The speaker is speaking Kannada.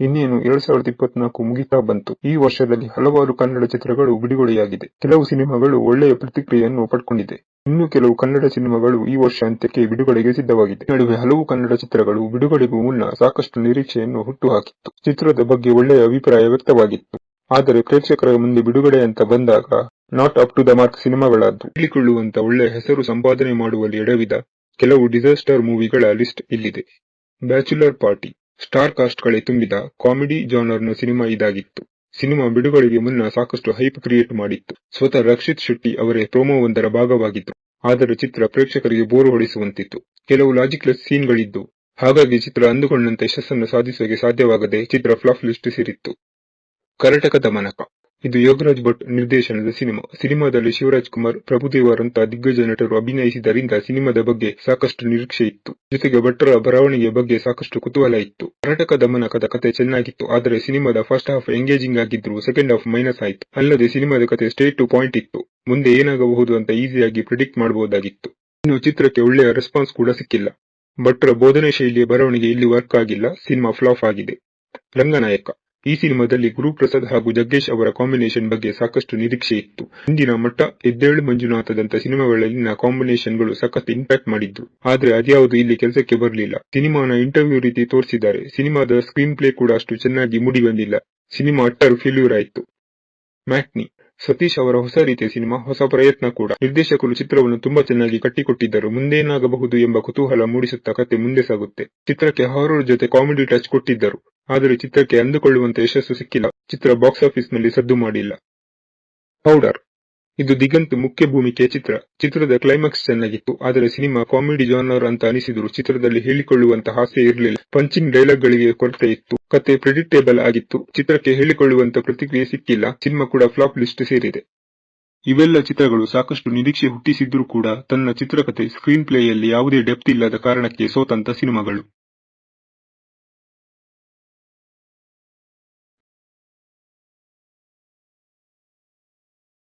ಇನ್ನೇನು ಎರಡ್ ಸಾವಿರದ ಇಪ್ಪತ್ನಾಲ್ಕು ಮುಗಿತಾ ಬಂತು. ಈ ವರ್ಷದಲ್ಲಿ ಹಲವಾರು ಕನ್ನಡ ಚಿತ್ರಗಳು ಬಿಡುಗಡೆಯಾಗಿದೆ. ಕೆಲವು ಸಿನಿಮಾಗಳು ಒಳ್ಳೆಯ ಪ್ರತಿಕ್ರಿಯೆಯನ್ನು ಪಡ್ಕೊಂಡಿದೆ. ಇನ್ನು ಕೆಲವು ಕನ್ನಡ ಸಿನಿಮಾಗಳು ಈ ವರ್ಷ ಅಂತ್ಯಕ್ಕೆ ಬಿಡುಗಡೆಗೆ ಸಿದ್ಧವಾಗಿದೆ. ನಡುವೆ ಹಲವು ಕನ್ನಡ ಚಿತ್ರಗಳು ಬಿಡುಗಡೆಗೂ ಮುನ್ನ ಸಾಕಷ್ಟು ನಿರೀಕ್ಷೆಯನ್ನು ಹುಟ್ಟುಹಾಕಿತ್ತು. ಚಿತ್ರದ ಬಗ್ಗೆ ಒಳ್ಳೆಯ ಅಭಿಪ್ರಾಯ ವ್ಯಕ್ತವಾಗಿತ್ತು. ಆದರೆ ಪ್ರೇಕ್ಷಕರ ಮುಂದೆ ಬಿಡುಗಡೆ ಅಂತ ಬಂದಾಗ not up to the mark ಸಿನಿಮಾಗಳಾದ್ದು. ಹೇಳಿಕೊಳ್ಳುವಂತ ಒಳ್ಳೆಯ ಹೆಸರು ಸಂಪಾದನೆ ಮಾಡುವಲ್ಲಿ ಎಡವಿದ ಕೆಲವು ಡಿಸಾಸ್ಟರ್ ಮೂವಿಗಳ ಲಿಸ್ಟ್ ಇಲ್ಲಿದೆ. ಬ್ಯಾಚುಲರ್ ಪಾರ್ಟಿ ಸ್ಟಾರ್ ಕಾಸ್ಟ್ಗಳೇ ತುಂಬಿದ ಕಾಮಿಡಿ ಜಾನರ್ನ ಸಿನಿಮಾ ಇದಾಗಿತ್ತು. ಸಿನಿಮಾ ಬಿಡುಗಡೆಗೆ ಮುನ್ನ ಸಾಕಷ್ಟು ಹೈಪ್ ಕ್ರಿಯೇಟ್ ಮಾಡಿತ್ತು. ಸ್ವತಃ ರಕ್ಷಿತ್ ಶೆಟ್ಟಿ ಅವರೇ ಪ್ರೋಮೋವೊಂದರ ಭಾಗವಾಗಿತ್ತು ಆದರೆ ಚಿತ್ರ ಪ್ರೇಕ್ಷಕರಿಗೆ ಬೋರು ಹೊಡಿಸುವಂತಿತ್ತು. ಕೆಲವು ಲಾಜಿಕ್ಲೆಸ್ ಸೀನ್ಗಳಿದ್ದು, ಹಾಗಾಗಿ ಚಿತ್ರ ಅಂದುಕೊಂಡಂತೆ ಯಶಸ್ಸನ್ನು ಸಾಧಿಸೋಕೆ ಸಾಧ್ಯವಾಗದೆ ಚಿತ್ರ ಫ್ಲಾಪ್ ಲಿಸ್ಟ್ ಸೇರಿತ್ತು. ಕರ್ನಾಟಕದ ದಮನಕ ಇದು ಯೋಗರಾಜ್ ಭಟ್ ನಿರ್ದೇಶನದ ಸಿನಿಮಾ. ಸಿನಿಮಾದಲ್ಲಿ ಶಿವರಾಜ್ ಕುಮಾರ್, ಪ್ರಭುದೇವರಂತ ದಿಗ್ಗಜ ನಟರು ಅಭಿನಯಿಸಿದ್ದರಿಂದ ಸಿನಿಮಾದ ಬಗ್ಗೆ ಸಾಕಷ್ಟು ನಿರೀಕ್ಷೆ ಇತ್ತು. ಜೊತೆಗೆ ಭಟ್ರ ಬರವಣಿಗೆ ಬಗ್ಗೆ ಸಾಕಷ್ಟು ಕುತೂಹಲ ಇತ್ತು. ಕರ್ನಾಟಕ ದಮನಕದ ಕತೆ ಚೆನ್ನಾಗಿತ್ತು, ಆದರೆ ಸಿನಿಮಾದ ಫಸ್ಟ್ ಹಾಫ್ ಎಂಗೇಜಿಂಗ್ ಆಗಿದ್ರು ಸೆಕೆಂಡ್ ಹಾಫ್ ಮೈನಸ್ ಆಯ್ತು. ಅಲ್ಲದೆ ಸಿನಿಮಾದ ಕತೆ ಸ್ಟೇಟ್ ಟು ಪಾಯಿಂಟ್ ಇತ್ತು. ಮುಂದೆ ಏನಾಗಬಹುದು ಅಂತ ಈಸಿಯಾಗಿ ಪ್ರಿಡಿಕ್ಟ್ ಮಾಡಬಹುದಾಗಿತ್ತು. ಇನ್ನು ಚಿತ್ರಕ್ಕೆ ಒಳ್ಳೆಯ ರೆಸ್ಪಾನ್ಸ್ ಕೂಡ ಸಿಕ್ಕಿಲ್ಲ. ಭಟ್ರ ಬೋಧನೆ ಶೈಲಿಯ ಬರವಣಿಗೆ ಇಲ್ಲಿ ವರ್ಕ್ ಆಗಿಲ್ಲ, ಸಿನಿಮಾ ಫ್ಲಾಪ್ ಆಗಿದೆ. ರಂಗನಾಯಕ ಈ ಸಿನಿಮಾದಲ್ಲಿ ಗುರುಪ್ರಸಾದ್ ಹಾಗೂ ಜಗ್ಗೇಶ್ ಅವರ ಕಾಂಬಿನೇಷನ್ ಬಗ್ಗೆ ಸಾಕಷ್ಟು ನಿರೀಕ್ಷೆ ಇತ್ತು. ಹಿಂದಿನ ಮಟ್ಟ, ಎದ್ದೇಳು ಮಂಜುನಾಥದಂತ ಸಿನಿಮಾಗಳಲ್ಲಿನ ಕಾಂಬಿನೇಷನ್ಗಳು ಸಖತ್ ಇಂಪ್ಯಾಕ್ಟ್ ಮಾಡಿದ್ದು. ಆದ್ರೆ ಅದ್ಯಾವುದು ಇಲ್ಲಿ ಕೆಲಸಕ್ಕೆ ಬರಲಿಲ್ಲ. ಸಿನಿಮಾನ ಇಂಟರ್ವ್ಯೂ ರೀತಿ ತೋರಿಸಿದ್ದಾರೆ. ಸಿನಿಮಾದ ಸ್ಕ್ರೀನ್ ಪ್ಲೇ ಕೂಡ ಅಷ್ಟು ಚೆನ್ನಾಗಿ ಮೂಡಿ ಬಂದಿಲ್ಲ. ಸಿನಿಮಾ ಅಟ್ಟರ್ ಫೇಲ್ಯೂರ್ ಆಯ್ತು. ಮ್ಯಾಟ್ನಿ ಸತೀಶ್ ಅವರ ಹೊಸ ರೀತಿಯ ಸಿನಿಮಾ, ಹೊಸ ಪ್ರಯತ್ನ ಕೂಡ. ನಿರ್ದೇಶಕರು ಚಿತ್ರವನ್ನು ತುಂಬಾ ಚೆನ್ನಾಗಿ ಕಟ್ಟಿಕೊಟ್ಟಿದ್ದರು. ಮುಂದೇನಾಗಬಹುದು ಎಂಬ ಕುತೂಹಲ ಮೂಡಿಸುತ್ತಾ ಕತೆ ಮುಂದೆ ಸಾಗುತ್ತೆ. ಚಿತ್ರಕ್ಕೆ ಹಾರರ್ ಜೊತೆ ಕಾಮಿಡಿ ಟಚ್ ಕೊಟ್ಟಿದ್ದರು. ಆದರೆ ಚಿತ್ರಕ್ಕೆ ಅಂದುಕೊಳ್ಳುವಂತೆ ಯಶಸ್ಸು ಸಿಕ್ಕಿಲ್ಲ. ಚಿತ್ರ ಬಾಕ್ಸ್ ಆಫೀಸ್ನಲ್ಲಿ ಸದ್ದು ಮಾಡಿಲ್ಲ. ಪೌಡರ್. ಇದು ದಿಗಂತ್ ಮುಖ್ಯ ಭೂಮಿಕೆಯ ಚಿತ್ರ. ಚಿತ್ರದ ಕ್ಲೈಮ್ಯಾಕ್ಸ್ ಚೆನ್ನಾಗಿತ್ತು, ಆದರೆ ಸಿನಿಮಾ ಕಾಮಿಡಿ ಜಾನರ್ ಅಂತ ಅನಿಸಿದ್ರು ಚಿತ್ರದಲ್ಲಿ ಹೇಳಿಕೊಳ್ಳುವಂತ ಹಾಸ್ಯ ಇರಲಿಲ್ಲ. ಪಂಚಿಂಗ್ ಡೈಲಾಗ್ಗಳಿಗೆ ಕೊರತೆ ಇತ್ತು. ಕತೆ ಪ್ರಿಡಿಕ್ಟೇಬಲ್ ಆಗಿತ್ತು. ಚಿತ್ರಕ್ಕೆ ಹೇಳಿಕೊಳ್ಳುವಂತ ಪ್ರತಿಕ್ರಿಯೆ ಸಿಕ್ಕಿಲ್ಲ. ಸಿನಿಮಾ ಕೂಡ ಫ್ಲಾಪ್ ಲಿಸ್ಟ್ ಸೇರಿದೆ. ಇವೆಲ್ಲ ಚಿತ್ರಗಳು ಸಾಕಷ್ಟು ನಿರೀಕ್ಷೆ ಹುಟ್ಟಿಸಿದ್ರೂ ಕೂಡ ತನ್ನ ಚಿತ್ರಕಥೆ ಸ್ಕ್ರೀನ್ ಪ್ಲೇಯಲ್ಲಿ ಯಾವುದೇ ಡೆಪ್ತ್ ಇಲ್ಲದ ಕಾರಣಕ್ಕೆ ಸೋತಂತ ಸಿನಿಮಾಗಳು.